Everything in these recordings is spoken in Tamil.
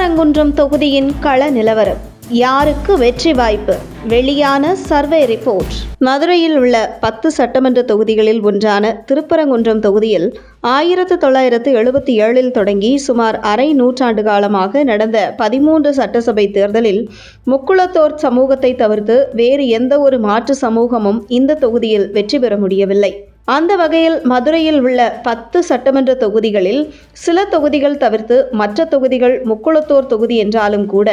திருப்பரங்குன்றம் தொகுதியின் கள நிலவரம். யாருக்கு வெற்றி வாய்ப்பு? வெளியான சர்வே ரிப்போர்ட். மதுரையில் உள்ள பத்து சட்டமன்ற தொகுதிகளில் ஒன்றான திருப்பரங்குன்றம் தொகுதியில் ஆயிரத்து தொள்ளாயிரத்து எழுபத்தி ஏழில் தொடங்கி சுமார் அரை நூற்றாண்டு காலமாக நடந்த பதிமூன்று சட்டசபை தேர்தலில் முக்குளத்தோர் சமூகத்தை தவிர்த்து வேறு எந்த ஒரு மாற்று சமூகமும் இந்த தொகுதியில் வெற்றி பெற முடியவில்லை. அந்த வகையில் மதுரையில் உள்ள பத்து சட்டமன்ற தொகுதிகளில் சில தொகுதிகள் தவிர்த்து மற்ற தொகுதிகள் முக்குளத்தோர் தொகுதி என்றாலும் கூட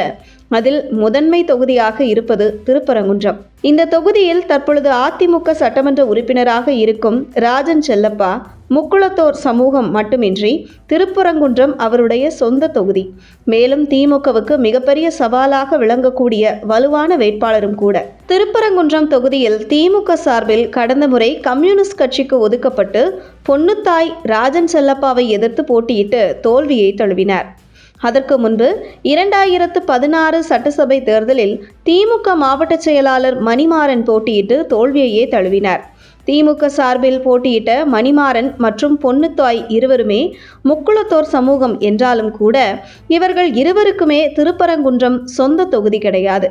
அதில் முதன்மை தொகுதியாக இருப்பது திருப்பரங்குன்றம். இந்த தொகுதியில் தற்பொழுது அதிமுக சட்டமன்ற உறுப்பினராக இருக்கும் ராஜன் செல்லப்பா முக்குளத்தோர் சமூகம் மட்டுமின்றி திருப்பரங்குன்றம் அவருடைய சொந்த தொகுதி. மேலும் திமுகவுக்கு மிகப்பெரிய சவாலாக விளங்கக்கூடிய வலுவான வேட்பாளரும் கூட. திருப்பரங்குன்றம் தொகுதியில் திமுக சார்பில் கடந்த முறை கம்யூனிஸ்ட் கட்சிக்கு ஒதுக்கப்பட்டு பொன்னுத்தாய் ராஜன் செல்லப்பாவை எதிர்த்து போட்டியிட்டு தோல்வியை தழுவினார். அதற்கு முன்பு இரண்டாயிரத்து பதினாறு சட்டசபை தேர்தலில் திமுக மாவட்ட செயலாளர் மணிமாறன் போட்டியிட்டு தோல்வியையே தழுவினார். திமுக சார்பில் போட்டியிட்ட மணிமாறன் மற்றும் பொன்னுத்தாய் இருவருமே முக்குளத்தோர் சமூகம் என்றாலும் கூட இவர்கள் இருவருக்குமே திருப்பரங்குன்றம் சொந்த தொகுதி கிடையாது.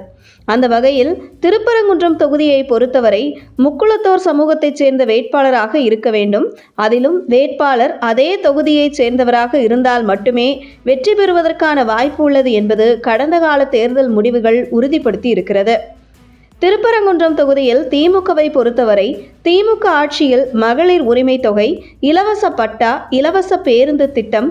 அந்த வகையில் திருப்பரங்குன்றம் தொகுதியை பொறுத்தவரை முக்குளத்தோர் சமூகத்தைச் சேர்ந்த வேட்பாளராக இருக்க வேண்டும். அதிலும் வேட்பாளர் அதே தொகுதியைச் சேர்ந்தவராக இருந்தால் மட்டுமே வெற்றி பெறுவதற்கான வாய்ப்பு உள்ளது என்பது கடந்த கால தேர்தல் முடிவுகள் உறுதிப்படுத்தி இருக்கிறது. திருப்பரங்குன்றம் தொகுதியில் திமுகவை பொறுத்தவரை திமுக ஆட்சியில் மகளிர் உரிமை தொகை இலவச பட்டா இலவச பேருந்து திட்டம்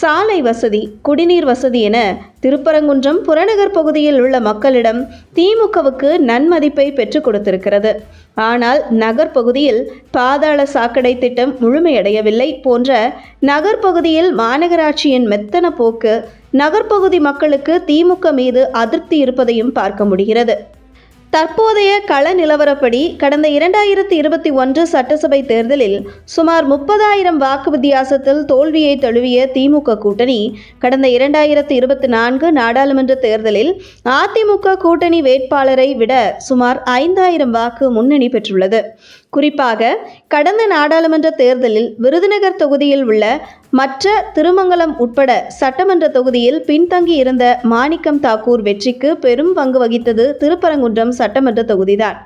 சாலை வசதி குடிநீர் வசதி என திருப்பரங்குன்றம் புறநகர் பகுதியில் உள்ள மக்களிடம் திமுகவுக்கு நன்மதிப்பை பெற்றுக் கொடுத்திருக்கிறது. ஆனால் நகர்ப்பகுதியில் பாதாள சாக்கடை திட்டம் முழுமையடையவில்லை போன்ற நகர்ப்பகுதியில் மாநகராட்சியின் மெத்தன போக்கு நகர்ப்பகுதி மக்களுக்கு திமுக மீது அதிருப்தி இருப்பதையும் பார்க்க முடிகிறது. தற்போதைய கள நிலவரப்படி கடந்த இரண்டாயிரத்தி இருபத்தி ஒன்று சட்டசபை தேர்தலில் சுமார் முப்பதாயிரம் வாக்கு வித்தியாசத்தில் தோல்வியை தழுவிய திமுக கூட்டணி கடந்த இரண்டாயிரத்தி இருபத்தி நான்கு நாடாளுமன்ற தேர்தலில் அதிமுக கூட்டணி வேட்பாளரை விட சுமார் ஐந்தாயிரம் வாக்கு முன்னணி பெற்றுள்ளது. குறிப்பாக கடந்த நாடாளுமன்ற தேர்தலில் விருதுநகர் தொகுதியில் உள்ள மற்ற திருமங்கலம் உட்பட சட்டமன்ற தொகுதியில் பின்தங்கி இருந்த மாணிக்கம் தாக்கூர் வெற்றிக்கு பெரும் பங்கு வகித்தது திருப்பரங்குன்றம் சட்டமன்ற தொகுதிதான்.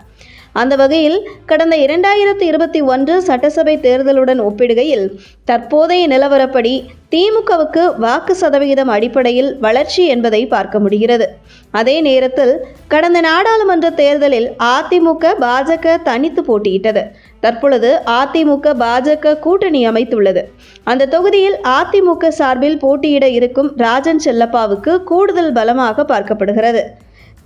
அந்த வகையில் கடந்த இரண்டாயிரத்தி இருபத்தி ஒன்று சட்டசபை தேர்தலுடன் ஒப்பிடுகையில் தற்போதைய நிலவரப்படி திமுகவுக்கு வாக்கு சதவிகிதம் அடிப்படையில் வளர்ச்சி என்பதை பார்க்க முடிகிறது. அதே நேரத்தில் கடந்த நாடாளுமன்ற தேர்தலில் அதிமுக பாஜக தனித்து போட்டியிட்டது. தற்பொழுது அதிமுக பாஜக கூட்டணி அமைத்துள்ளது. அந்த தொகுதியில் அதிமுக சார்பில் போட்டியிட இருக்கும் ராஜன் செல்லப்பாவுக்கு கூடுதல் பலமாக பார்க்கப்படுகிறது.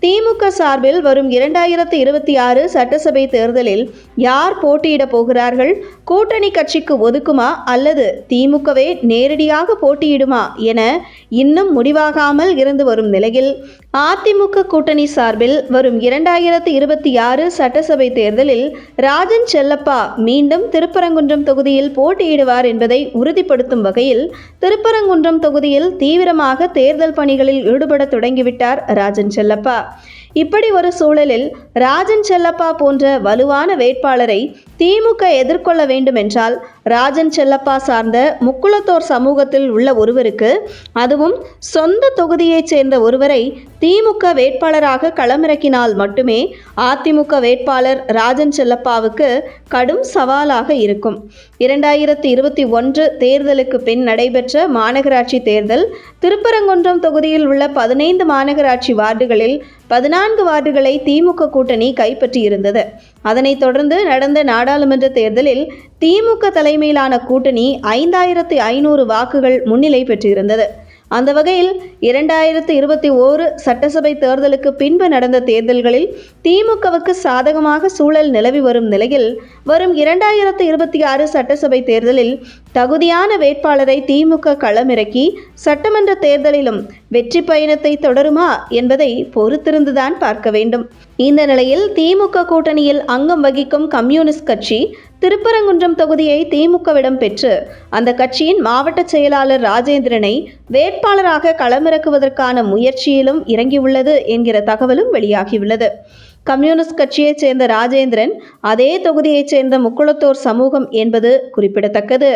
திமுக சார்பில் வரும் இரண்டாயிரத்து இருபத்தி ஆறு சட்டசபை தேர்தலில் யார் போட்டியிடப் போகிறார்கள் கூட்டணி கட்சிக்கு ஒதுக்குமா அல்லது திமுகவே நேரடியாக போட்டியிடுமா என இன்னும் முடிவாகாமல் இருந்து வரும் நிலையில் அதிமுக கூட்டணி சார்பில் வரும் இரண்டாயிரத்து இருபத்தி ஆறு சட்டசபை தேர்தலில் ராஜன் செல்லப்பா மீண்டும் திருப்பரங்குன்றம் தொகுதியில் போட்டியிடுவார் என்பதை உறுதிப்படுத்தும் வகையில் திருப்பரங்குன்றம் தொகுதியில் தீவிரமாக தேர்தல் பணிகளில் ஈடுபட தொடங்கிவிட்டார் ராஜன் செல்லப்பா. இப்படி ஒரு சூழலில் ராஜன் செல்லப்பா போன்ற வலுவான வேட்பாளரை திமுக எதிர்கொள்ள வேண்டுமென்றால் ராஜன் செல்லப்பா சார்ந்த முக்குளத்தோர் சமூகத்தில் உள்ள ஒருவருக்கு அதுவும் சொந்த தொகுதியைச் சேர்ந்த ஒருவரை திமுக வேட்பாளராக களமிறக்கினால் மட்டுமே அதிமுக வேட்பாளர் ராஜன் செல்லப்பாவுக்கு கடும் சவாலாக இருக்கும். இரண்டாயிரத்தி இருபத்தி ஒன்று தேர்தலுக்கு பின் நடைபெற்ற மாநகராட்சி தேர்தல் திருப்பரங்குன்றம் தொகுதியில் உள்ள பதினைந்து மாநகராட்சி வார்டுகளில் பதினான்கு வார்டுகளை திமுக கூட்டணி கைப்பற்றியிருந்தது. அதனைத் தொடர்ந்து நடந்த நாடாளுமன்ற தேர்தலில் திமுக தலைமையிலான கூட்டணி ஐந்தாயிரத்தி ஐநூறு வாக்குகள் முன்னிலை பெற்றிருந்தது. அந்த வகையில் இரண்டாயிரத்து இருபத்தி ஓரு சட்டசபை தேர்தலுக்கு பின்பு நடந்த தேர்தல்களில் திமுகவுக்கு சாதகமாக சூழல் நிலவி வரும் நிலையில் வரும் இரண்டாயிரத்து இருபத்தி ஆறு சட்டசபை தேர்தலில் தகுதியான வேட்பாளரை திமுக களமிறக்கி சட்டமன்ற தேர்தலிலும் வெற்றி பயணத்தை தொடருமா என்பதை பொறுத்திருந்துதான் பார்க்க வேண்டும். இந்த நிலையில் திமுக கூட்டணியில் அங்கம் வகிக்கும் கம்யூனிஸ்ட் கட்சி திருப்பரங்குன்றம் தொகுதியை திமுகவிடம் பெற்று அந்த கட்சியின் மாவட்ட செயலாளர் ராஜேந்திரனை வேட்பாளராக களமிறக்குவதற்கான முயற்சியிலும் இறங்கியுள்ளது என்கிற தகவலும் வெளியாகியுள்ளது. கம்யூனிஸ்ட் கட்சியைச் சேர்ந்த ராஜேந்திரன் அதே தொகுதியைச் சேர்ந்த முக்குளத்தோர் சமூகம் என்பது குறிப்பிடத்தக்கது.